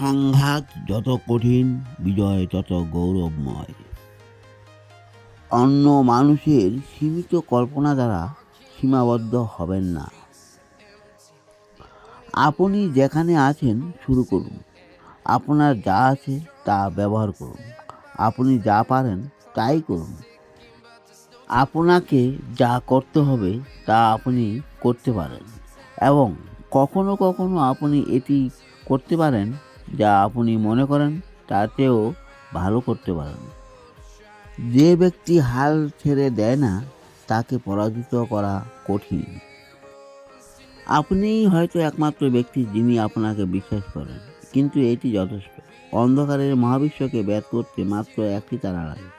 সংঘাত যত কঠিন, বিজয় তত গৌরবময়। অন্য মানুষের সীমিত কল্পনা দ্বারা সীমাবদ্ধ হবেন না। আপনি যেখানে আছেন, শুরু করুন। আপনার যা আছে, তা ব্যবহার করুন। আপনি যা পারেন, তাই করুন। আপনাকে যা করতে হবে, তা আপনি করতে পারেন। এবং কখনো কখনো আপনি এটি করতে পারেন যা আপনি মনে করেন তাতেও ভালো করতে পারেন। যে ব্যক্তি হাল ছেড়ে দেয় না, তাকে পরাজিত করা কঠিন। আপনিই হয়তো একমাত্র ব্যক্তি যিনি আপনাকে বিশ্বাস করেন, কিন্তু এটি যথেষ্ট। অন্ধকারের মহাবিশ্বকে ব্যাত করতে মাত্র একটি তারা লাগে,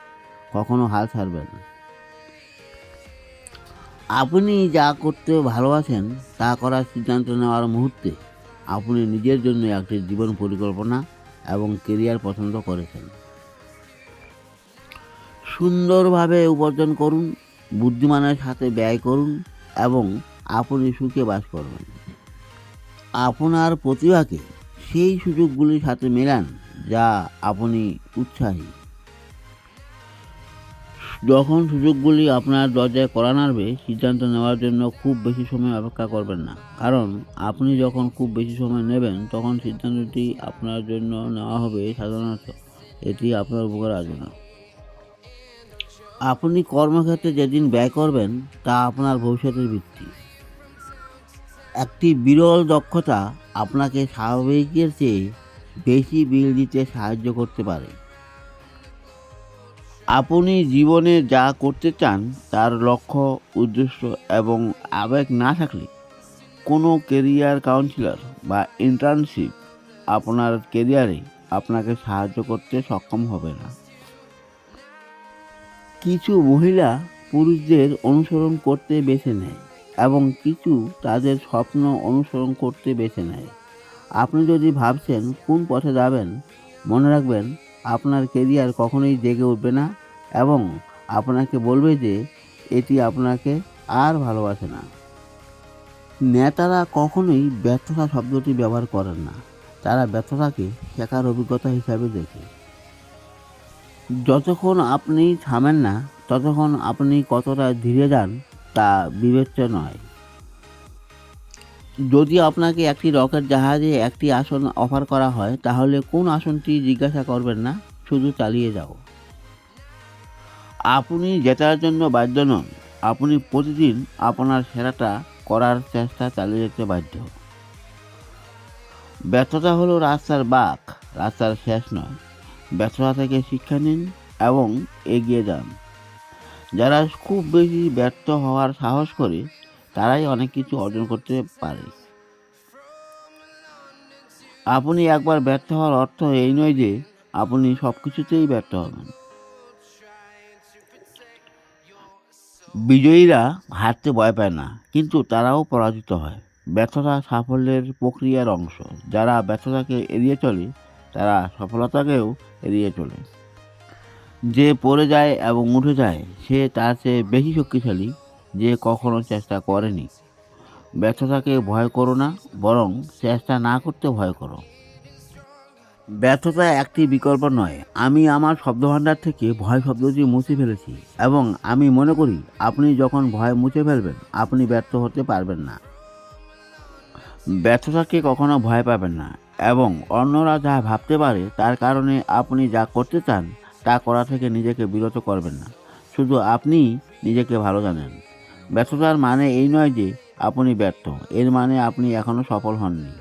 কখনো হাল ছাড়বেন না। আপনি যা করতে ভালোবাসেন, তা করার সিদ্ধান্ত নেওয়ার মুহূর্তে আপনি নিজের জন্য একটি জীবন পরিকল্পনা এবং কেরিয়ার পছন্দ করেছেন। সুন্দরভাবে উপার্জন করুন, বুদ্ধিমানের সাথে ব্যয় করুন এবং আপনি সুখে বাস করবেন। আপনার প্রতিভাকে সেই সুযোগগুলির সাথে মেলান যা আপনি উৎসাহী। যখন সুযোগগুলি আপনার দরজায় করা নাড়বে সিদ্ধান্ত নেওয়ার জন্য খুব বেশি সময় অপেক্ষা করবেন না। কারণ আপনি যখন খুব বেশি সময় নেবেন, তখন সিদ্ধান্তটি আপনার জন্য নেওয়া হবে সাধারণত। এটি আপনার উপকার আসবে না। আপনি কর্মক্ষেত্রে যেদিন ব্যয় করবেন, তা আপনার ভবিষ্যতের ভিত্তি। একটি বিরল দক্ষতা আপনাকে স্বাভাবিকের চেয়ে বেশি বিল দিতে সাহায্য করতে পারে। আপনি জীবনে যা করতে চান, তার লক্ষ্য, উদ্দেশ্য এবং আবেগ না থাকলে কোনো কেরিয়ার কাউন্সিলর বা ইন্টার্নশিপ আপনার কেরিয়ারে আপনাকে সাহায্য করতে সক্ষম হবে না। কিছু মহিলা পুরুষদের অনুসরণ করতে বেছে নেয় এবং কিছু তাদের স্বপ্ন অনুসরণ করতে বেছে নেয়। আপনি যদি ভাবছেন কোন পথে যাবেন, মনে রাখবেন আপনার কেরিয়ার কখনোই জেগে উঠবে না এবং আপনাকে বলবে যে এটি আপনাকে আর ভালোবাসে না। নেতারা কখনোই ব্যর্থতা শব্দটি ব্যবহার করেন না। তারা ব্যর্থতাকে শেখার অভিজ্ঞতা হিসাবে দেখে। যতক্ষণ আপনি থামেন না, ততক্ষণ আপনি কতটা ধীরে যান তা বিবেচ্য নয়। যদি আপনাকে একটি রকেট জাহাজে একটি আসন অফার করা হয়, তাহলে কোন আসনটি জিজ্ঞাসা করবেন না, শুধু চালিয়ে যাও। আপনি জেতার জন্য বাধ্য নন, আপনি প্রতিদিন আপনার সেরাটা করার চেষ্টা চালিয়ে যেতে বাধ্য। ব্যর্থতা হলো রাস্তার বাঁক, রাস্তার শেষ নয়। ব্যর্থতা থেকে শিক্ষা নিন এবং এগিয়ে যান। যারা খুব বেশি ব্যর্থ হওয়ার সাহস করে তারাই অনেক কিছু অর্জন করতে পারে। আপনি একবার ব্যর্থ হওয়ার অর্থ এই নয় যে আপনি সব কিছুতেই ব্যর্থ হবেন। বিজয়ীরা হারতে ভয় পায় না, কিন্তু তারাও পরাজিত হয়। ব্যর্থতা সাফল্যের প্রক্রিয়ার অংশ। যারা ব্যর্থতাকে এড়িয়ে চলে, তারা সফলতাকেও এড়িয়ে চলে। যে পড়ে যায় এবং উঠে যায়, সে তার চেয়ে বেশি শক্তিশালী যে কখনো চেষ্টা করেনি। ব্যর্থতাকে ভয় করো না, বরং চেষ্টা না করতে ভয় করো। ব্যর্থতা একটি বিকল্প নয়। আমি আমার শব্দভাণ্ডার থেকে ভয় শব্দটি মুছে ফেলেছি এবং আমি মনে করি, আপনি যখন ভয় মুছে ফেলবেন, আপনি ব্যর্থ হতে পারবেন না। ব্যর্থতাকে কখনো ভয় পাবেন না এবং অন্যরা যা ভাবতে পারে, তার কারণে আপনি যা করতে চান, তা করা থেকে নিজেকে বিরত করবেন না। শুধু আপনি নিজেকে ভালো জানেন। ব্যর্থতার মানে এই নয় যে আপনি ব্যর্থ, এর মানে আপনি এখনও সফল হননি।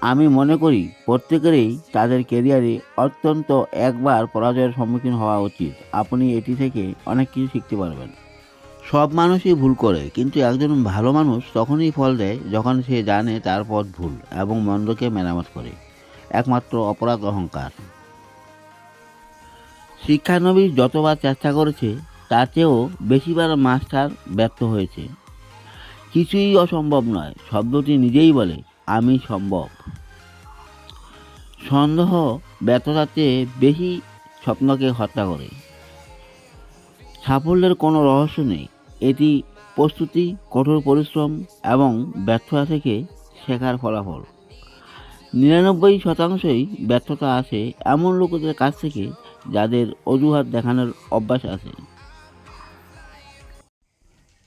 আমি মনে করি প্রত্যেকেরই তাদের কেরিয়ারে অত্যন্ত একবার পরাজয়ের সম্মুখীন হওয়া উচিত। আপনি এটি থেকে অনেক কিছু শিখতে পারবেন। সব মানুষই ভুল করে, কিন্তু একজন ভালো মানুষ তখনই ফল দেয় যখন সে জানে তার পথ ভুল এবং মন্দকে মেরামত করে। একমাত্র অপরাধ অহংকার। শিক্ষানবিশ যতবার চেষ্টা করেছে চেয়েও বেশিবার মাস্টার ব্যর্থ হয়েছে। কিছুই অসম্ভব নয়, শব্দটি নিজেই বলে, আমি সম্ভব। সন্দেহ ব্যর্থতার চেয়ে বেশি স্বপ্নকে হত্যা করে। সাফল্যের কোনো রহস্য নেই। এটি প্রস্তুতি, কঠোর পরিশ্রম এবং ব্যর্থতা থেকে শেখার ফলাফল। নিরানব্বই শতাংশই ব্যর্থতা আসে এমন লোকদের কাছ থেকে যাদের অজুহাত দেখানোর অভ্যাস আছে।